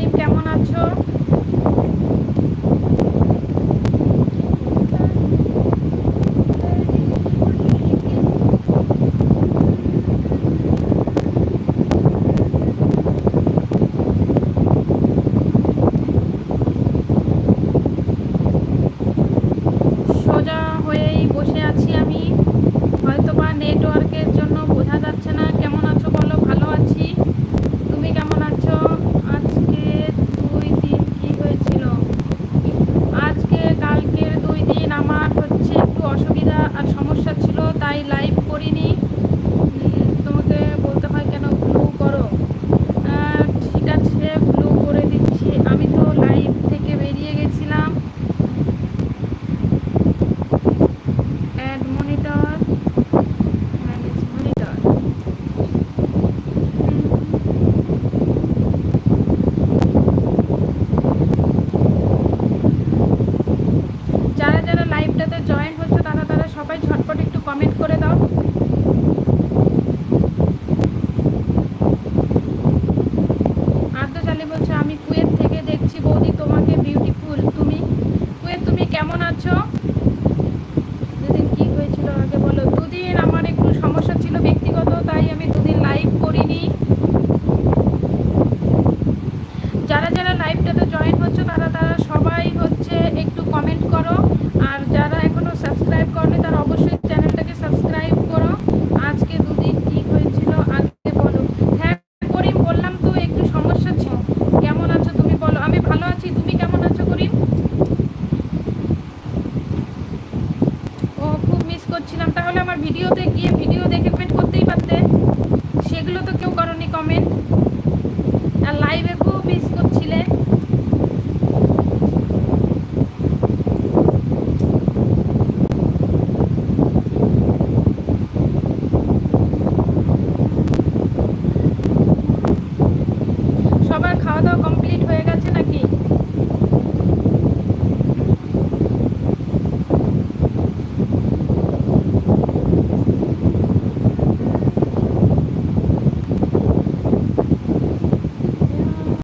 আরিফ কেমন আছো? আমি কুয়েত থেকে দেখছি বৌদি, তোমাকে বিউটিফুল তুমি? কুয়েত, তুমি কেমন আছো? দুদিন কি হয়েছিল আগে বলো? দুদিন আমার একটু সমস্যা ছিল ব্যক্তিগত, তাই আমি দুদিন লাইভ করিনি। যারা যারা লাইভটাতে জয়েন হচ্ছে, তারা তারা সবাই হচ্ছে একটু কমেন্ট করো। আর যারা তাহলে আমার ভিডিওতে গিয়ে